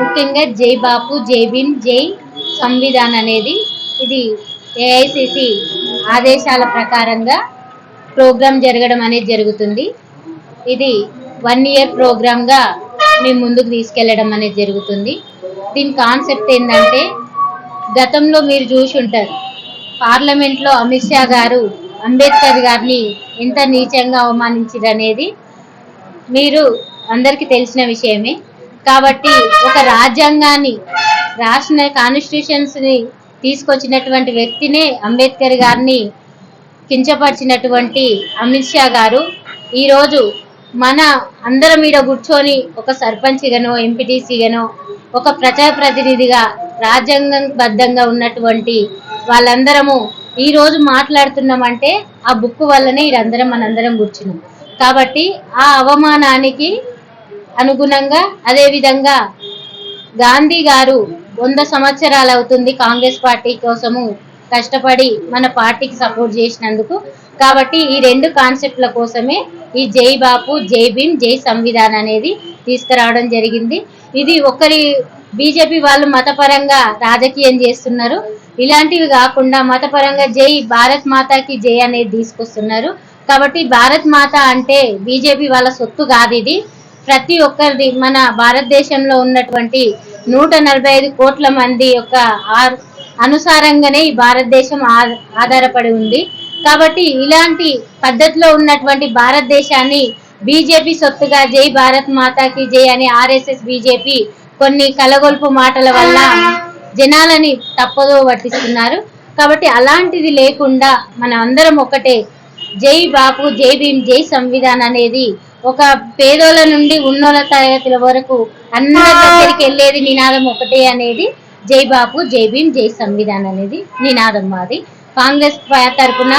ముఖ్యంగా జై బాపు జై భీమ్ జై సంవిధాన్ అనేది ఇది ఏఐసిసి ఆదేశాల ప్రకారంగా ప్రోగ్రాం జరగడం అనేది జరుగుతుంది. ఇది వన్ ఇయర్ ప్రోగ్రామ్గా మేము ముందుకు తీసుకెళ్ళడం అనేది జరుగుతుంది. దీని కాన్సెప్ట్ ఏంటంటే గతంలో మీరు చూసి ఉంటారు పార్లమెంట్లో అమిత్ షా గారు అంబేద్కర్ గారిని ఎంత నీచంగా అవమానించారు అనేది మీరు అందరికీ తెలిసిన విషయమే. కాబట్టి ఒక రాజ్యాంగాన్ని రాసిన కాన్స్టిట్యూషన్స్ని తీసుకొచ్చినటువంటి వ్యక్తినే అంబేద్కర్ గారిని కించపరిచినటువంటి అమిత్ షా గారు. ఈరోజు మన అందరం మీద కూర్చొని ఒక సర్పంచ్గానో ఎంపీటీసీగానో ఒక ప్రజాప్రతినిధిగా రాజ్యాంగబద్ధంగా ఉన్నటువంటి వాళ్ళందరము ఈ రోజు మాట్లాడుతున్నామంటే ఆ బుక్ వల్లనే ఇదందరం మనందరం కూర్చున్నాం. కాబట్టి ఆ అవమానానికి అనుగుణంగా అదేవిధంగా గాంధీ గారు వంద సంవత్సరాలు అవుతుంది కాంగ్రెస్ పార్టీ కోసము కష్టపడి మన పార్టీకి సపోర్ట్ చేసినందుకు. కాబట్టి ఈ రెండు కాన్సెప్ట్ల కోసమే ఈ జై బాపు జై భీమ్ జై సంవిధాన్ అనేది తీసుకురావడం జరిగింది. ఇది ఒకరి బీజేపీ వాళ్ళు మతపరంగా రాజకీయం చేస్తున్నారు. ఇలాంటివి కాకుండా మతపరంగా జై భారత్ మాతాకి జై అనేది తీసుకొస్తున్నారు. కాబట్టి భారత్ మాత అంటే బీజేపీ వాళ్ళ సొత్తు కాదు ఇది. ప్రతి ఒక్కరిది మన భారతదేశంలో ఉన్నటువంటి నూట నలభై ఐదు కోట్ల మంది యొక్క అనుసారంగానే ఈ భారతదేశం ఆధారపడి ఉంది. కాబట్టి ఇలాంటి పద్ధతిలో ఉన్నటువంటి భారతదేశాన్ని బీజేపీ సొత్తుగా జై భారత్ మాతాకి జై అని ఆర్ఎస్ఎస్ బీజేపీ కొన్ని కలగొల్పు మాటల వల్ల జనాలని తప్పదో పట్టిస్తున్నారు. కాబట్టి అలాంటిది లేకుండా మన అందరం ఒకటే. జై బాపు జై భీమ్ జై సంవిధాన్ అనేది ఒక పేదోళ్ళ నుండి ఉన్నోళ్ళ తరగతుల వరకు అందరి దగ్గరికి వెళ్ళేది నినాదం ఒకటే అనేది జై బాపు జై భీమ్ జై సంవిధాన్ అనేది నినాదం మాది. కాంగ్రెస్ తరఫున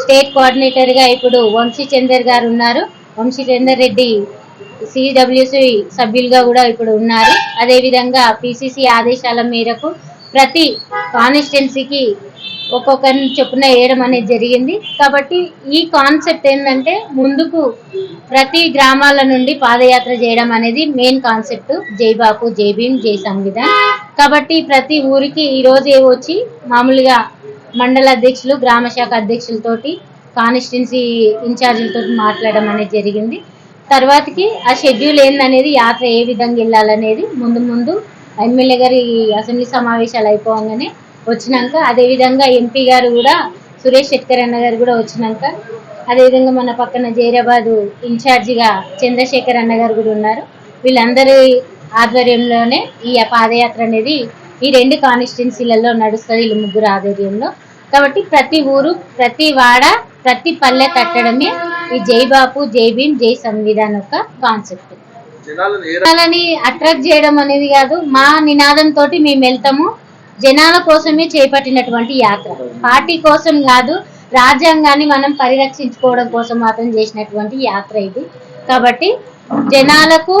స్టేట్ కోఆర్డినేటర్గా ఇప్పుడు వంశీ చందర్ గారు ఉన్నారు. వంశీ రెడ్డి సిడబ్ల్యూసి సభ్యులుగా కూడా ఇప్పుడు ఉన్నారు. అదేవిధంగా పిసిసి ఆదేశాల మేరకు ప్రతి కాన్స్టిట్యున్సీకి ఒక్కొక్కరిని చొప్పున వేయడం అనేది జరిగింది. కాబట్టి ఈ కాన్సెప్ట్ ఏంటంటే ముందుకు ప్రతి గ్రామాల నుండి పాదయాత్ర చేయడం అనేది మెయిన్ కాన్సెప్ట్. జై బాపు జై భీమ్ జై సంవిధాన్. కాబట్టి ప్రతి ఊరికి ఈరోజు వచ్చి మామూలుగా మండల అధ్యక్షులు గ్రామ శాఖ అధ్యక్షులతోటి కాన్స్టిట్యున్సీ ఇన్ఛార్జీలతో మాట్లాడడం అనేది జరిగింది. తర్వాతకి ఆ షెడ్యూల్ ఏందనేది యాత్ర ఏ విధంగా వెళ్ళాలనేది ముందు ముందు ఎమ్మెల్యే గారి అసెంబ్లీ సమావేశాలు అయిపోగానే వచ్చినాక అదేవిధంగా ఎంపీ గారు కూడా సురేష్ శెట్కర్ అన్న గారు కూడా వచ్చినాక అదేవిధంగా మన పక్కన జైరాబాదు ఇన్ఛార్జిగా చంద్రశేఖర్ అన్న గారు కూడా ఉన్నారు. వీళ్ళందరి ఆధ్వర్యంలోనే ఈ పాదయాత్ర అనేది ఈ రెండు కాన్స్టిట్యున్సీలలో నడుస్తుంది వీళ్ళు ముగ్గురు ఆధ్వర్యంలో. కాబట్టి ప్రతి ఊరు ప్రతి వాడ ప్రతి పల్లె కట్టడమే ఈ జై బాపు జై భీమ్ జై సంవిధాన్ ఒక కాన్సెప్ట్ జనాలని అట్రాక్ట్ చేయడం అనేది కాదు మా నినాదం తోటి మేము వెళ్తాము. జనాల కోసమే చేపట్టినటువంటి యాత్ర. పార్టీ కోసం కాదు రాజ్యాంగాన్ని మనం పరిరక్షించుకోవడం కోసం మాత్రం చేసినటువంటి యాత్ర ఇది. కాబట్టి జనాలకు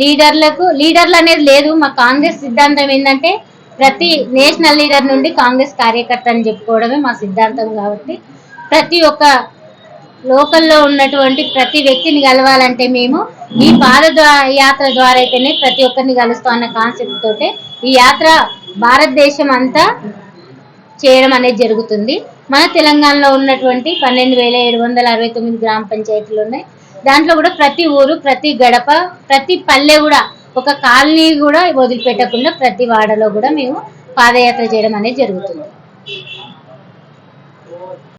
లీడర్లకు లీడర్లు అనేది లేదు. మా కాంగ్రెస్ సిద్ధాంతం ఏంటంటే ప్రతి నేషనల్ లీడర్ నుండి కాంగ్రెస్ కార్యకర్త అని చెప్పుకోవడమే మా సిద్ధాంతం కాబట్టి ప్రతి ఒక్క లోకల్లో ఉన్నటువంటి ప్రతి వ్యక్తిని కలవాలంటే మేము ఈ పాద యాత్ర ద్వారా అయితేనే ప్రతి ఒక్కరిని కలుస్తాం అన్న కాన్సెప్ట్ తోటే ఈ యాత్ర భారతదేశం అంతా చేయడం అనేది జరుగుతుంది. మన తెలంగాణలో ఉన్నటువంటి పన్నెండు వేల ఏడు వందల అరవై తొమ్మిది గ్రామ పంచాయతీలు ఉన్నాయి. దాంట్లో కూడా ప్రతి ఊరు ప్రతి గడప ప్రతి పల్లె కూడా ఒక కాలనీ కూడా వదిలిపెట్టకుండా ప్రతి వాడలో కూడా మేము పాదయాత్ర చేయడం అనేది జరుగుతుంది.